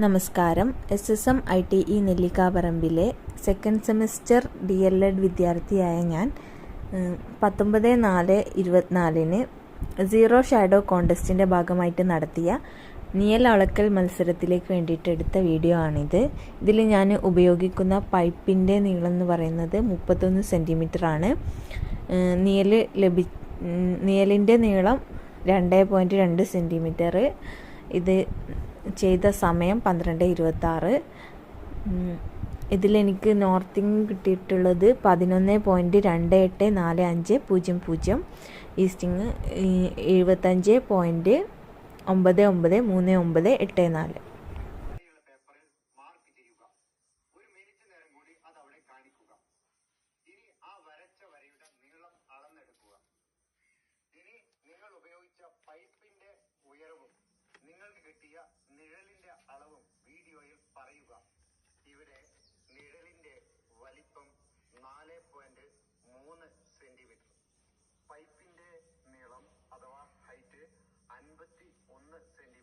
നമസ്കാരം. S S M I T E നെല്ലിക്കാപറമ്പിലെ second semester D L Ed വിദ്യാർത്ഥിയായ ഞാൻ പത്തൊമ്പത് നാല് ഇരുപത്തിനാലിന് സീറോ ഷാഡോ കോണ്ടസ്റ്റിന്റെ ഭാഗമായിട്ട് നടത്തിയ നിയൽ അളക്കൽ മത്സരത്തിലേക്ക് വേണ്ടിയിട്ട് എടുത്ത വീഡിയോ ആണിത്. ഇതിൽ ഞാൻ ഉപയോഗിക്കുന്ന പൈപ്പിന്റെ നീളം എന്ന് പറയുന്നത് മുപ്പത്തൊന്ന് സെന്റിമീറ്റർ ആണ്. നിയൽ ലഭി നിയലിന്റെ നീളം രണ്ട് പോയിന്റ് രണ്ട് സെന്റിമീറ്റർ ഇത് ചെയ്ത സമയം പന്ത്രണ്ട് ഇരുപത്തി ആറ് ഇതിലെനിക്ക് നോർത്തിങ് കിട്ടിയിട്ടുള്ളത് പതിനൊന്ന് പോയിന്റ് രണ്ട് എട്ട് നാല് അഞ്ച് പൂജ്യം പൂജ്യം. ഈസ്റ്റിങ് എഴുപത്തഞ്ച് പോയിന്റ് ഒമ്പത് ഒമ്പത് മൂന്ന് ഒമ്പത് എട്ട് നാല്. കിട്ടിയ നിഴലിന്റെ അളവും വീഡിയോയിൽ പറയുക. ഇവിടെ നിഴലിന്റെ വലിപ്പം നാല് പോയിന്റ് മൂന്ന് സെന്റിമീറ്റർ പൈപ്പിന്റെ നീളം അഥവാ ഹൈറ്റ് അൻപത്തി ഒന്ന് സെന്റിമീറ്റർ